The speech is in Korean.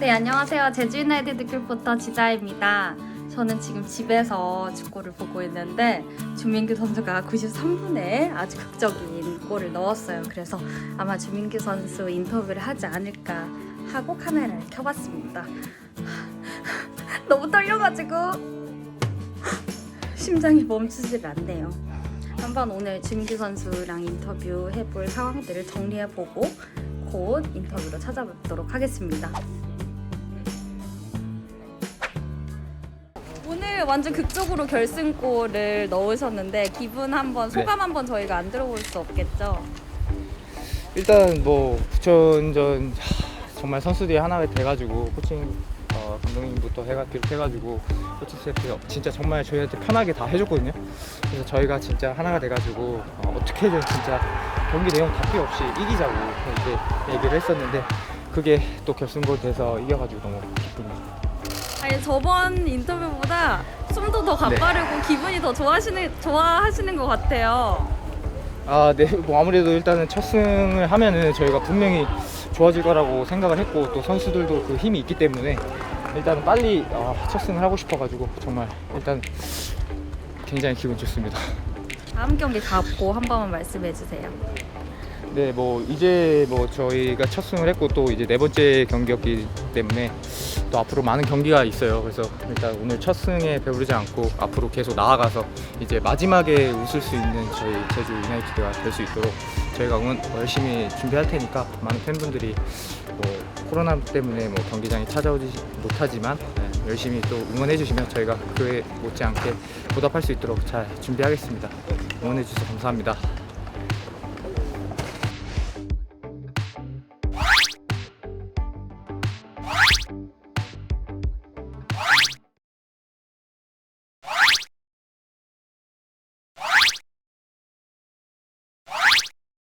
네, 안녕하세요. 제주 유나이티드 큐포터 지자입니다. 저는 지금 집에서 축구를 보고 있는데 주민규 선수가 93분에 아주 극적인 골을 넣었어요. 그래서 아마 주민규 선수 인터뷰를 하지 않을까 하고 카메라를 켜봤습니다. 너무 떨려가지고 심장이 멈추질 않네요. 한번 오늘 주민규 선수랑 인터뷰 해볼 상황들을 정리해보고 곧 인터뷰로 찾아뵙도록 하겠습니다. 오늘 완전 극적으로 결승골을 넣으셨는데 기분 한번 소감 네. 한번 저희가 안 들어볼 수 없겠죠? 일단 뭐 부천전 하, 정말 선수들이 하나가 돼가지고 코칭 어, 감독님부터 해가 비롯해가지고 코칭 스태프 진짜 정말 저희한테 편하게 다 해줬거든요. 그래서 저희가 진짜 하나가 돼가지고 어, 어떻게든 진짜 경기 내용 다 필요 없이 이기자고 이제 얘기를 했었는데 그게 또 결승골 돼서 이겨가지고 너무 기쁩니다. 아니 저번 인터뷰보다 숨도 더 네. 가빠르고 기분이 더 좋아하시는 좋아하시는 것 같아요. 아, 네. 뭐 아무래도 일단은 첫 승을 하면은 저희가 분명히 좋아질 거라고 생각을 했고 또 선수들도 그 힘이 있기 때문에 일단은 빨리 아, 첫 승을 하고 싶어가지고 정말 일단 굉장히 기분 좋습니다. 다음 경기 각오 한 번만 말씀해 주세요. 네, 뭐 이제 뭐 저희가 첫 승을 했고 또 이제 네 번째 경기였기 때문에 또 앞으로 많은 경기가 있어요. 그래서 일단 오늘 첫 승에 배부르지 않고 앞으로 계속 나아가서 이제 마지막에 웃을 수 있는 저희 제주 유나이티드가 될 수 있도록 저희가 응원 열심히 준비할 테니까 많은 팬분들이 뭐 코로나 때문에 뭐 경기장에 찾아오지 못하지만 네, 열심히 또 응원해 주시면 저희가 그에 못지않게 보답할 수 있도록 잘 준비하겠습니다. 응원해 주셔서 감사합니다.